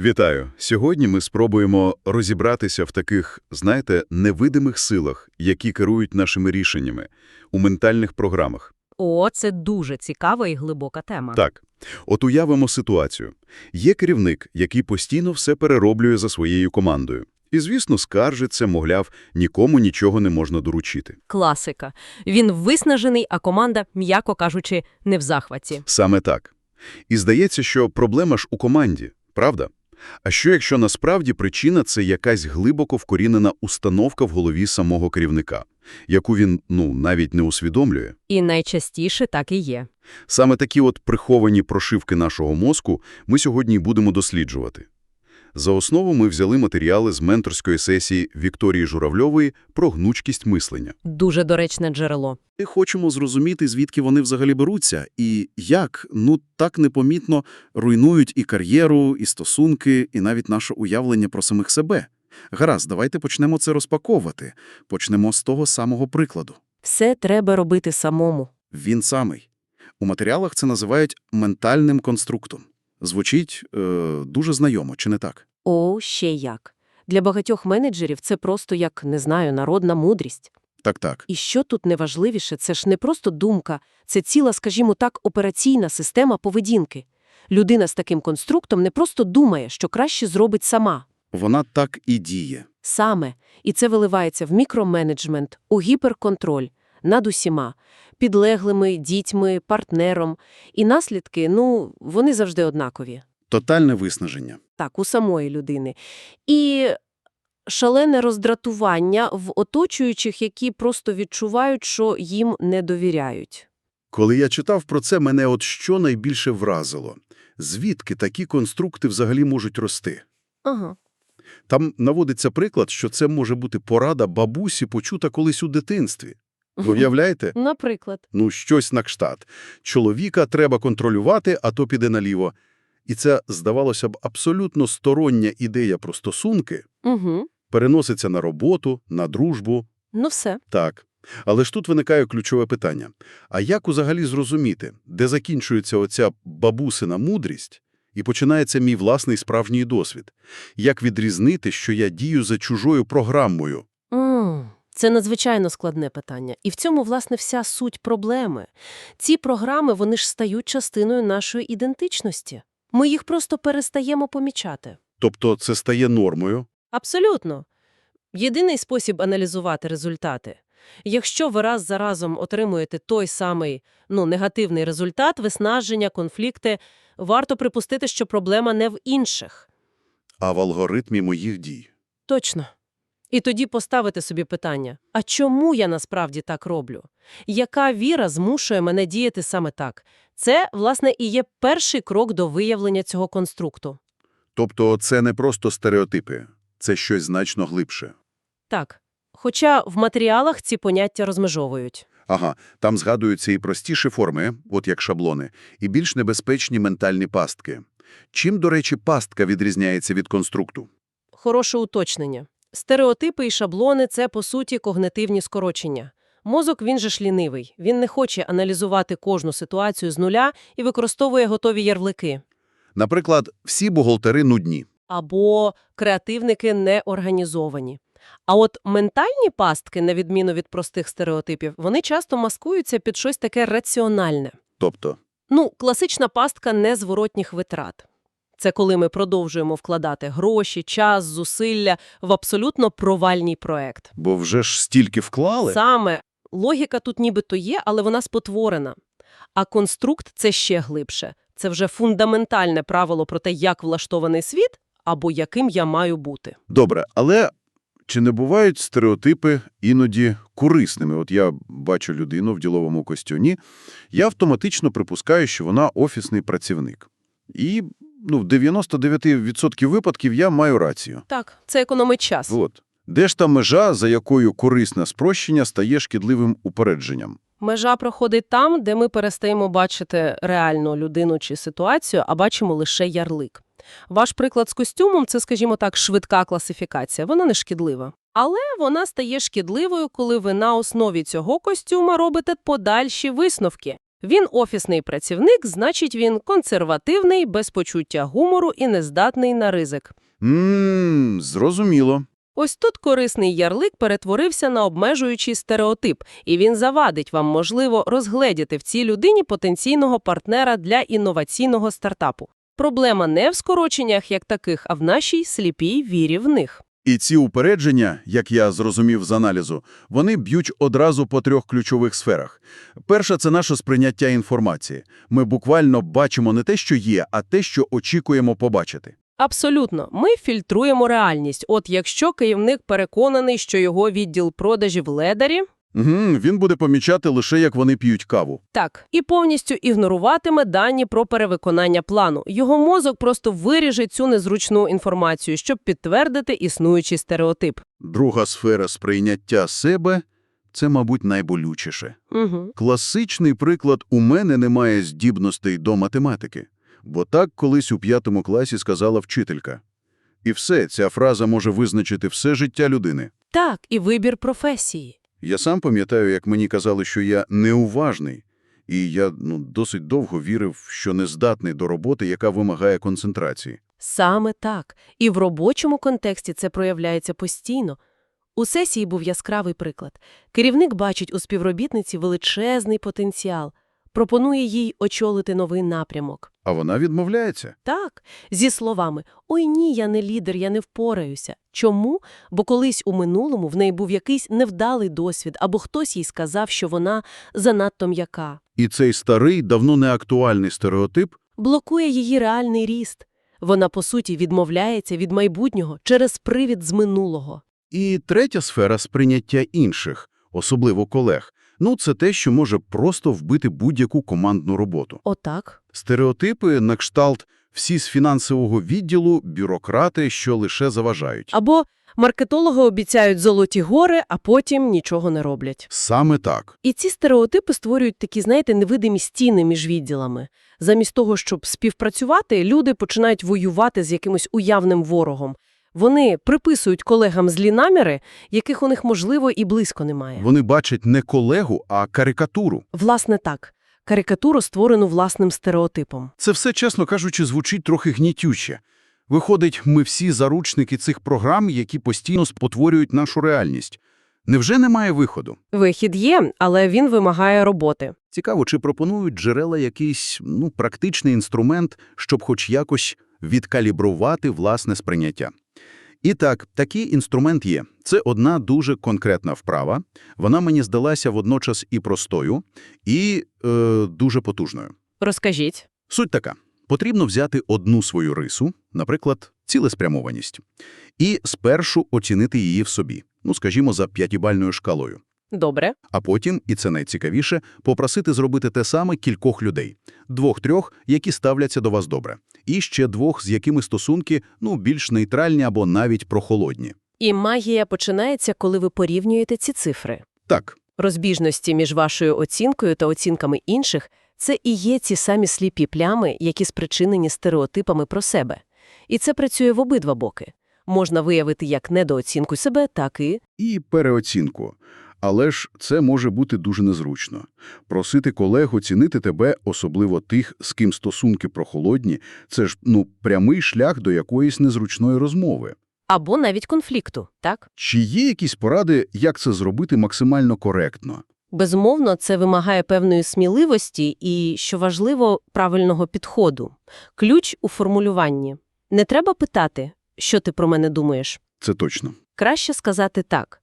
Вітаю! Сьогодні ми спробуємо розібратися в таких, знаєте, невидимих силах, які керують нашими рішеннями у ментальних програмах. О, це дуже цікава і глибока тема. Так, от уявимо ситуацію. Є керівник, який постійно все перероблює за своєю командою. І, звісно, скаржиться, мовляв, нікому нічого не можна доручити. Класика. Він виснажений, а команда, м'яко кажучи, не в захваті. Саме так. І здається, що проблема ж у команді, правда? А що якщо насправді причина – це якась глибоко вкорінена установка в голові самого керівника, яку він, ну, навіть не усвідомлює? І найчастіше так і є. Саме такі от приховані прошивки нашого мозку ми сьогодні й будемо досліджувати. За основу ми взяли матеріали з менторської сесії Вікторії Журавльової про гнучкість мислення. Дуже доречне джерело. Ми хочемо зрозуміти, звідки вони взагалі беруться, і як, ну, так непомітно руйнують і кар'єру, і стосунки, і навіть наше уявлення про самих себе. Гаразд, давайте почнемо це розпаковувати. Почнемо з того самого прикладу. Все треба робити самому. Він самий. У матеріалах це називають ментальним конструктом. Звучить е, дуже знайомо, чи не так? О, ще як. Для багатьох менеджерів це просто як, не знаю, народна мудрість. Так-так. І що тут найважливіше, це ж не просто думка, це ціла, скажімо так, операційна система поведінки. Людина з таким конструктом не просто думає, що краще зробить сама. Вона так і діє. Саме. І це виливається в мікроменеджмент, у гіперконтроль над усіма – підлеглими, дітьми, партнером. І наслідки, ну, вони завжди однакові. Тотальне виснаження. Так, у самої людини. І шалене роздратування в оточуючих, які просто відчувають, що їм не довіряють. Коли я читав про це, мене от що найбільше вразило. Звідки такі конструкти взагалі можуть рости? Ага. Там наводиться приклад, що це може бути порада бабусі, почута колись у дитинстві. Ви уявляєте? Наприклад. Ну, щось на кштат. Чоловіка треба контролювати, а то піде наліво. І це, здавалося б, абсолютно стороння ідея про стосунки Угу. переноситься на роботу, на дружбу. Ну все. Так. Але ж тут виникає ключове питання. А як взагалі зрозуміти, де закінчується оця бабусина мудрість і починається мій власний справжній досвід? Як відрізнити, що я дію за чужою програмою? М, Це надзвичайно складне питання. І в цьому, власне, вся суть проблеми. Ці програми, вони ж стають частиною нашої ідентичності. Ми їх просто перестаємо помічати. Тобто це стає нормою? Абсолютно. Єдиний спосіб аналізувати результати. Якщо ви раз за разом отримуєте той самий ну, негативний результат, виснаження, конфлікти, варто припустити, що проблема не в інших. А в алгоритмі моїх дій? Точно. І тоді поставити собі питання, а чому я насправді так роблю? Яка віра змушує мене діяти саме так? Це, власне, і є перший крок до виявлення цього конструкту. Тобто це не просто стереотипи, це щось значно глибше. Так. Хоча в матеріалах ці поняття розмежовують. Ага, там згадуються і простіші форми, от як шаблони, і більш небезпечні ментальні пастки. Чим, до речі, пастка відрізняється від конструкту? Хороше уточнення. Стереотипи і шаблони – це, по суті, когнитивні скорочення. Мозок, він же ж лінивий. Він не хоче аналізувати кожну ситуацію з нуля і використовує готові ярлики. Наприклад, всі бухгалтери нудні. Або креативники не організовані. А от ментальні пастки, на відміну від простих стереотипів, вони часто маскуються під щось таке раціональне. Тобто, Ну, класична пастка незворотніх витрат. Це коли ми продовжуємо вкладати гроші, час, зусилля в абсолютно провальний проект. бо вже ж стільки вклали. Саме логіка тут нібито є, але вона спотворена. А конструкт – це ще глибше. Це вже фундаментальне правило про те, як влаштований світ або яким я маю бути. Добре, але чи не бувають стереотипи іноді корисними? От я бачу людину в діловому костюмі, я автоматично припускаю, що вона офісний працівник. І ну, в 99% випадків я маю рацію. Так, це економить час. От. Де ж та межа, за якою корисне спрощення стає шкідливим упередженням? Межа проходить там, де ми перестаємо бачити реальну людину чи ситуацію, а бачимо лише ярлик. Ваш приклад з костюмом – це, скажімо так, швидка класифікація. Вона не шкідлива. Але вона стає шкідливою, коли ви на основі цього костюма робите подальші висновки. Він офісний працівник, значить він консервативний, без почуття гумору і нездатний на ризик. Ммм, зрозуміло. Ось тут корисний ярлик перетворився на обмежуючий стереотип, і він завадить вам, можливо, розгледіти в цій людині потенційного партнера для інноваційного стартапу. Проблема не в скороченнях як таких, а в нашій сліпій вірі в них. І ці упередження, як я зрозумів з аналізу, вони б'ють одразу по трьох ключових сферах. Перша – це наше сприйняття інформації. Ми буквально бачимо не те, що є, а те, що очікуємо побачити. Абсолютно. Ми фільтруємо реальність. От якщо керівник переконаний, що його відділ продажів ледарі, Угу, він буде помічати лише, як вони п'ють каву. так, і повністю ігноруватиме дані про перевиконання плану. Його мозок просто виріже цю незручну інформацію, щоб підтвердити існуючий стереотип. Друга сфера сприйняття себе – це, мабуть, найболючіше. Угу. Класичний приклад «у мене немає здібностей до математики», бо так колись у п'ятому класі сказала вчителька. І все, ця фраза може визначити все життя людини. Так, і вибір професії. Я сам пам'ятаю, як мені казали, що я неуважний, і я ну, досить довго вірив, що не здатний до роботи, яка вимагає концентрації. Саме так. І в робочому контексті це проявляється постійно. У сесії був яскравий приклад. Керівник бачить у співробітниці величезний потенціал, пропонує їй очолити новий напрямок. А вона відмовляється. Так, зі словами «Ой ні, я не лідер, я не впораюся». Чому? Бо колись у минулому в неї був якийсь невдалий досвід, або хтось їй сказав, що вона занадто м'яка. І цей старий, давно не актуальний стереотип Блокує її реальний ріст. Вона, по суті, відмовляється від майбутнього через привід з минулого. І третя сфера сприйняття інших, особливо колег. Ну, це те, що може просто вбити будь-яку командну роботу. Отак. Стереотипи на кшталт «всі з фінансового відділу, бюрократи, що лише заважають». Або маркетологи обіцяють золоті гори, а потім нічого не роблять. Саме так. І ці стереотипи створюють такі, знаєте, невидимі стіни між відділами. Замість того, щоб співпрацювати, люди починають воювати з якимось уявним ворогом. Вони приписують колегам злі наміри, яких у них, можливо, і близько немає. Вони бачать не колегу, а карикатуру. Власне так. Карикатуру створену власним стереотипом. Це все, чесно кажучи, звучить трохи гнітюче. Виходить, ми всі заручники цих програм, які постійно спотворюють нашу реальність. Невже немає виходу? Вихід є, але він вимагає роботи. Цікаво, чи пропонують джерела якийсь ну, практичний інструмент, щоб хоч якось відкалібрувати власне сприйняття. І так, такий інструмент є. Це одна дуже конкретна вправа. Вона мені здалася водночас і простою, і е, дуже потужною. Розкажіть. Суть така. Потрібно взяти одну свою рису, наприклад, цілеспрямованість, і спершу оцінити її в собі, ну, скажімо, за п'ятібальною шкалою. Добре. А потім, і це найцікавіше, попросити зробити те саме кількох людей. Двох-трьох, які ставляться до вас добре. І ще двох, з якими стосунки, ну, більш нейтральні або навіть прохолодні. І магія починається, коли ви порівнюєте ці цифри. Так, Розбіжності між вашою оцінкою та оцінками інших – це і є ці самі сліпі плями, які спричинені стереотипами про себе. І це працює в обидва боки. Можна виявити як недооцінку себе, так і і переоцінку. Але ж це може бути дуже незручно. Просити колег оцінити тебе, особливо тих, з ким стосунки прохолодні, це ж, ну, прямий шлях до якоїсь незручної розмови. або навіть конфлікту, так? Чи є якісь поради, як це зробити максимально коректно? Безумовно, це вимагає певної сміливості і, що важливо, правильного підходу. Ключ у формулюванні. Не треба питати, що ти про мене думаєш. Це точно. Краще сказати так.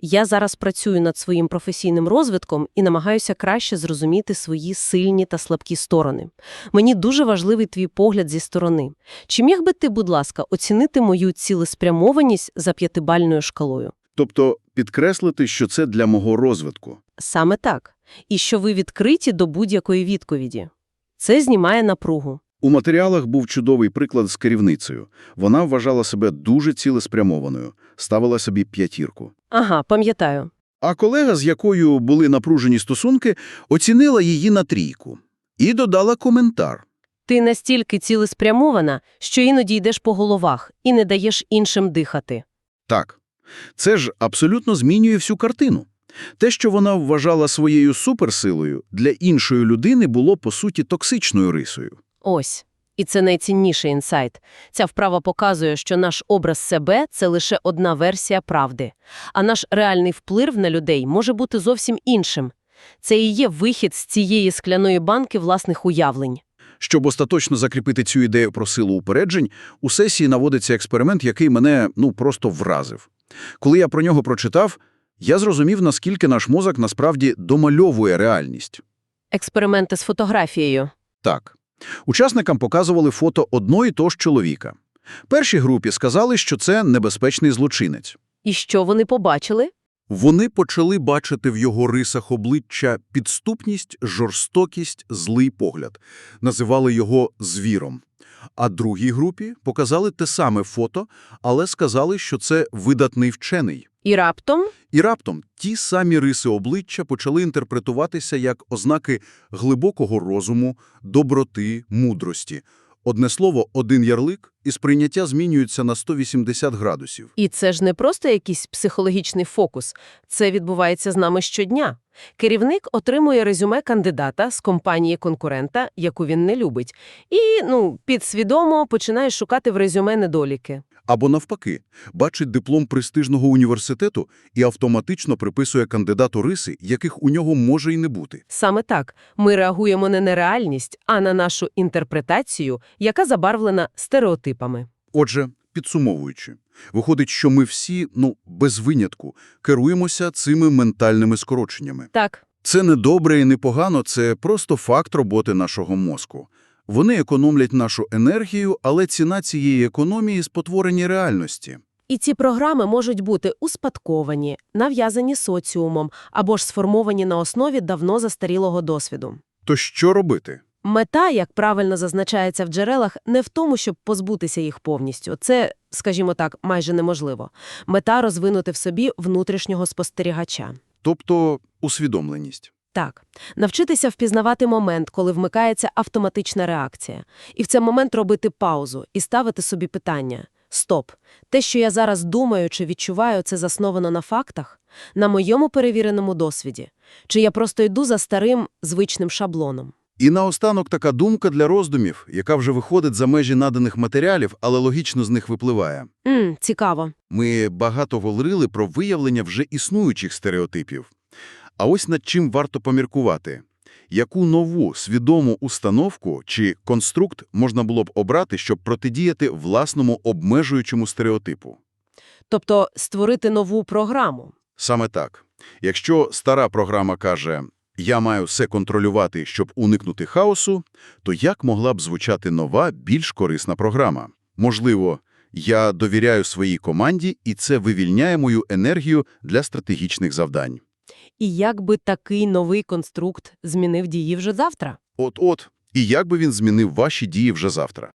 Я зараз працюю над своїм професійним розвитком і намагаюся краще зрозуміти свої сильні та слабкі сторони. Мені дуже важливий твій погляд зі сторони. Чи міг би ти, будь ласка, оцінити мою цілеспрямованість за п'ятибальною шкалою? Тобто підкреслити, що це для мого розвитку. Саме так. І що ви відкриті до будь-якої відповіді. Це знімає напругу. У матеріалах був чудовий приклад з керівницею. Вона вважала себе дуже цілеспрямованою, ставила собі п'ятірку. Ага, пам'ятаю. А колега, з якою були напружені стосунки, оцінила її на трійку і додала коментар. Ти настільки цілеспрямована, що іноді йдеш по головах і не даєш іншим дихати. Так, це ж абсолютно змінює всю картину. Те, що вона вважала своєю суперсилою, для іншої людини було, по суті, токсичною рисою. Ось. І це найцінніший інсайт. Ця вправа показує, що наш образ себе – це лише одна версія правди. А наш реальний вплив на людей може бути зовсім іншим. Це і є вихід з цієї скляної банки власних уявлень. Щоб остаточно закріпити цю ідею про силу упереджень, у сесії наводиться експеримент, який мене, ну, просто вразив. Коли я про нього прочитав, я зрозумів, наскільки наш мозок насправді домальовує реальність. Експерименти з фотографією. Так. Учасникам показували фото одного і того ж чоловіка. Першій групі сказали, що це небезпечний злочинець. І що вони побачили? Вони почали бачити в його рисах обличчя підступність, жорстокість, злий погляд. Називали його звіром. А другій групі показали те саме фото, але сказали, що це видатний вчений. І раптом І раптом ті самі риси обличчя почали інтерпретуватися як ознаки глибокого розуму, доброти, мудрості. Одне слово, один ярлик, і сприйняття змінюється на 180 градусів. І це ж не просто якийсь психологічний фокус. Це відбувається з нами щодня. Керівник отримує резюме кандидата з компанії конкурента, яку він не любить, і, ну, підсвідомо починає шукати в резюме недоліки. Або навпаки, бачить диплом престижного університету і автоматично приписує кандидату риси, яких у нього може й не бути. Саме так. Ми реагуємо не на реальність, а на нашу інтерпретацію, яка забарвлена стереотипами. Отже, підсумовуючи, виходить, що ми всі, ну, без винятку, керуємося цими ментальними скороченнями. Так, Це не добре і не погано, це просто факт роботи нашого мозку. Вони економлять нашу енергію, але ціна цієї економії – спотворені реальності. і ці програми можуть бути успадковані, нав'язані соціумом або ж сформовані на основі давно застарілого досвіду. То що робити? Мета, як правильно зазначається в джерелах, не в тому, щоб позбутися їх повністю. Це, скажімо так, майже неможливо. Мета – розвинути в собі внутрішнього спостерігача. Тобто усвідомленість. Так, навчитися впізнавати момент, коли вмикається автоматична реакція. І в цей момент робити паузу і ставити собі питання. Стоп. Те, що я зараз думаю чи відчуваю, це засновано на фактах? На моєму перевіреному досвіді? Чи я просто йду за старим, звичним шаблоном? І наостанок така думка для роздумів, яка вже виходить за межі наданих матеріалів, але логічно з них випливає. М, цікаво. Ми багато говорили про виявлення вже існуючих стереотипів. А ось над чим варто поміркувати. Яку нову свідому установку чи конструкт можна було б обрати, щоб протидіяти власному обмежуючому стереотипу? Тобто створити нову програму. Саме так. Якщо стара програма каже «я маю все контролювати, щоб уникнути хаосу», то як могла б звучати нова, більш корисна програма? Можливо, я довіряю своїй команді, і це вивільняє мою енергію для стратегічних завдань. І як би такий новий конструкт змінив дії вже завтра? От-от. І як би він змінив ваші дії вже завтра?